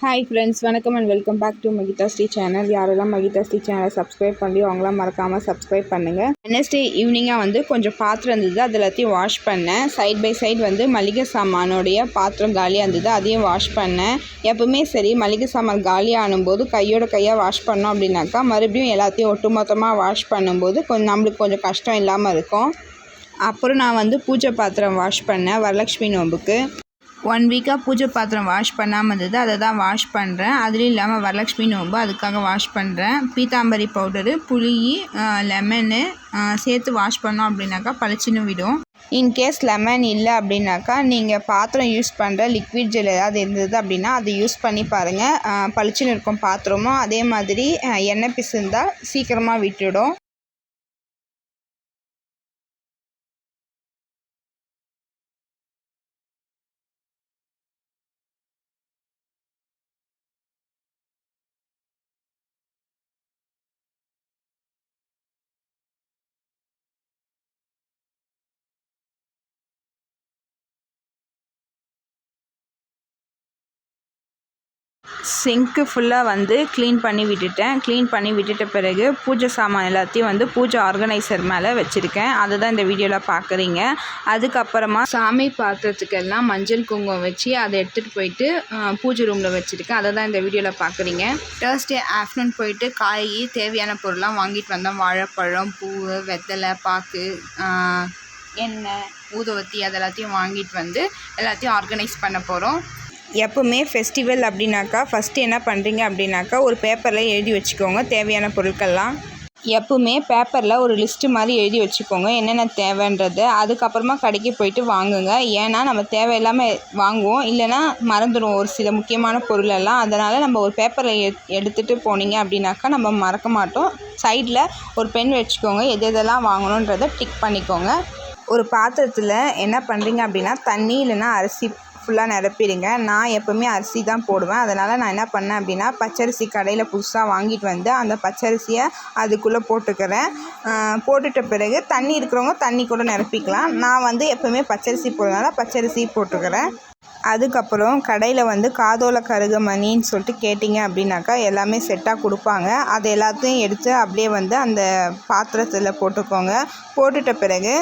Hi friends வணக்கம் and welcome back to Mahitha Sri channel யாரெல்லாம் மகிதா ஸ்ரீ சேனலை சப்ஸ்கிரைப் பண்ணி அவங்களாம் மறக்காமல் சப்ஸ்கிரைப் பண்ணுங்கள் வெனஸ்டே ஈவினிங்காக வந்து கொஞ்சம் பாத்திரம் இருந்தது அது எல்லாத்தையும் வாஷ் பண்ணேன். சைட் பை சைட் வந்து மளிகை சாமானோடைய பாத்திரம் காலியாக இருந்தது அதையும் வாஷ் பண்ணேன். எப்பவுமே சரி மளிகை சாமான் காலியாக போது கையோட கையாக வாஷ் பண்ணோம் அப்படின்னாக்கா மறுபடியும் எல்லாத்தையும் ஒட்டுமொத்தமாக வாஷ் பண்ணும்போது கொஞ்சம் நம்மளுக்கு கொஞ்சம் கஷ்டம் இல்லாமல் இருக்கும். அப்புறம் நான் வந்து பூஜை பாத்திரம் வாஷ் பண்ணேன் வரலட்சுமி நோம்புக்கு ஒன் வீக்காக பூஜை பாத்திரம் வாஷ் பண்ணாமல் இருந்தது. அதை தான் வாஷ் பண்ணுறேன் அதுலேயும் இல்லாமல் வரலட்சுமி நோம்பு அதுக்காக வாஷ் பண்ணுறேன் பீத்தாம்பரி பவுடரு புளி லெமனு சேர்த்து வாஷ் பண்ணோம் அப்படின்னாக்கா பளிச்சுன்னு விடும். இன்கேஸ் லெமன் இல்லை அப்படின்னாக்கா நீங்கள் பாத்திரம் யூஸ் பண்ணுற லிக்விட் ஜெல் ஏதாவது இருந்தது அப்படின்னா அதை யூஸ் பண்ணி பாருங்கள் பளிச்சுன்னு இருக்கும் பாத்திரமும். அதே மாதிரி எண்ணெய் பிசுந்தால் சீக்கிரமாக விட்டுடும். சிங்க்கு ஃபுல்லாக வந்து க்ளீன் பண்ணி விட்டுட்டேன். க்ளீன் பண்ணி விட்டுட்ட பிறகு பூஜை சாமான் எல்லாத்தையும் வந்து பூஜை ஆர்கனைசர் மேலே வச்சுருக்கேன். அதை தான் இந்த வீடியோவில் பார்க்குறீங்க அதுக்கப்புறமா சாமி பாத்திரத்துக்கெல்லாம் மஞ்சள் குங்குமம் வச்சு அதை எடுத்துகிட்டு போயிட்டு பூஜை ரூமில் வச்சுருக்கேன். அதை தான் இந்த வீடியோவில் பார்க்குறீங்க தேர்ஸ்டே ஆஃப்டர்நூன் போயிட்டு காய் தேவையான பொருள்லாம் வாங்கிட்டு வந்தோம் வாழைப்பழம் பூ வெத்தலை பாக்கு எண்ணெய் ஊதுவத்தி அதெல்லாத்தையும் வாங்கிட்டு வந்து எல்லாத்தையும் ஆர்கனைஸ் பண்ண போகிறோம் எப்போவுமே ஃபெஸ்டிவல் அப்படின்னாக்கா ஃபஸ்ட்டு என்ன பண்ணுறீங்க அப்படின்னாக்கா ஒரு பேப்பரில் எழுதி வச்சுக்கோங்க. தேவையான பொருட்கள்லாம் எப்பவுமே பேப்பரில் ஒரு லிஸ்ட்டு மாதிரி எழுதி வச்சுக்கோங்க. என்னென்ன தேவைன்றது அதுக்கப்புறமா கடைக்கு போயிட்டு வாங்குங்க. ஏன்னா நம்ம தேவையில்லாமல் வாங்குவோம். இல்லைன்னா மறந்துடுவோம். ஒரு சில முக்கியமான பொருளெல்லாம். அதனால் நம்ம ஒரு பேப்பரில் எ எடுத்துகிட்டு போனீங்க அப்படின்னாக்கா நம்ம மறக்க மாட்டோம். சைடில் ஒரு பென் வச்சுக்கோங்க. எது எதெல்லாம் வாங்கணுன்றதை டிக் பண்ணிக்கோங்க. ஒரு பாத்திரத்தில் என்ன பண்ணுறீங்க அப்படின்னா தண்ணி இல்லைன்னா அரிசி ஃபுல்லாக நிரப்பிடுங்க. நான் எப்போவுமே அரிசி தான் போடுவேன். அதனால் நான் என்ன பண்ணேன் அப்படின்னா பச்சரிசி கடையில் புதுசாக வாங்கிட்டு வந்து அந்த பச்சரிசியை அதுக்குள்ளே போட்டுக்கிறேன். போட்டுட்ட பிறகு தண்ணி இருக்கிறவங்க தண்ணி கூட நிரப்பிக்கலாம். நான் வந்து எப்போவுமே பச்சரிசி போடுறதுனால பச்சரிசி போட்டுக்கிறேன். அதுக்கப்புறம் கடையில் வந்து காதோல கருகமணின்னு சொல்லிட்டு கேட்டிங்க அப்படின்னாக்கா எல்லாமே செட்டாக கொடுப்பாங்க. அது எல்லாத்தையும் எடுத்து அப்படியே வந்து அந்த பாத்திரத்தில் போட்டுக்கோங்க. போட்டுட்ட பிறகு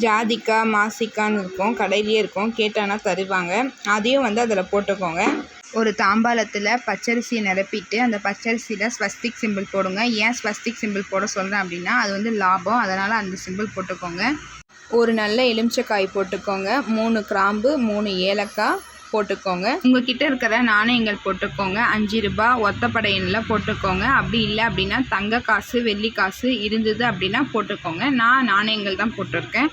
ஜாதிக்காய் மாசிக்கான்னு இருக்கும் கடையிலேயே இருக்கும் கேட்டானா தருவாங்க. அதையும் வந்து அதில் போட்டுக்கோங்க. ஒரு தாம்பாளத்தில் பச்சரிசியை நிரப்பிட்டு அந்த பச்சரிசியில் ஸ்வஸ்திக் சிம்பிள் போடுங்க. ஏன் ஸ்வஸ்திக் சிம்பிள் போட சொல்கிறேன் அப்படின்னா அது வந்து லாபம். அதனால் அந்த சிம்பிள் போட்டுக்கோங்க. ஒரு நல்ல எலுமிச்சக்காய் போட்டுக்கோங்க. மூணு கிராம்பு மூணு ஏலக்காய் போட்டுக்கோங்க. உங்ககிட்ட இருக்கிற நாணயங்கள் போட்டுக்கோங்க. அஞ்சு ரூபா ஒத்தப்படையனில் போட்டுக்கோங்க. அப்படி இல்லை அப்படின்னா தங்க காசு வெள்ளி காசு இருந்தது அப்படின்னா போட்டுக்கோங்க. நான் நாணயங்கள் தான் போட்டிருக்கேன்.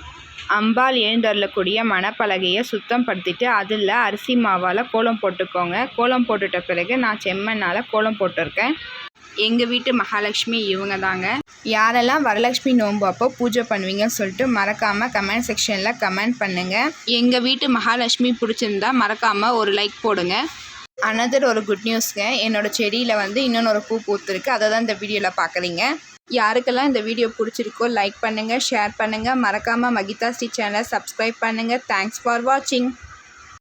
அம்பாள் எழுந்தருளக்கூடிய மணப்பலகையை சுத்தம் படுத்திட்டு அதில் அரிசி மாவால் கோலம் போட்டுக்கோங்க. கோலம் போட்டுட்ட பிறகு நான் செம்மண்ணால் கோலம் போட்டிருக்கேன். எங்கள் வீட்டு மகாலட்சுமி இவங்க தாங்க. யாரெல்லாம் வரலட்சுமி நோன்பு அப்போ பூஜை பண்ணுவீங்கன்னு சொல்லிட்டு மறக்காமல் கமெண்ட் செக்ஷனில் கமெண்ட் பண்ணுங்கள் எங்கள் வீட்டு மகாலட்சுமி பிடிச்சிருந்தா மறக்காமல் ஒரு லைக் போடுங்க. அனதர் ஒரு குட் நியூஸ்ங்க என்னோடய செடியில் வந்து இன்னொன்று ஒரு பூ பூத்துருக்கு. அதை தான் இந்த வீடியோவில் பார்க்குறீங்க. யாருக்கெல்லாம் இந்த வீடியோ பிடிச்சிருக்கோ லைக் பண்ணுங்கள் ஷேர் பண்ணுங்கள் மறக்காமல் மகிதா ஸ்ரீ சேனலை சப்ஸ்கிரைப் பண்ணுங்கள் தேங்க்ஸ் ஃபார் வாட்சிங்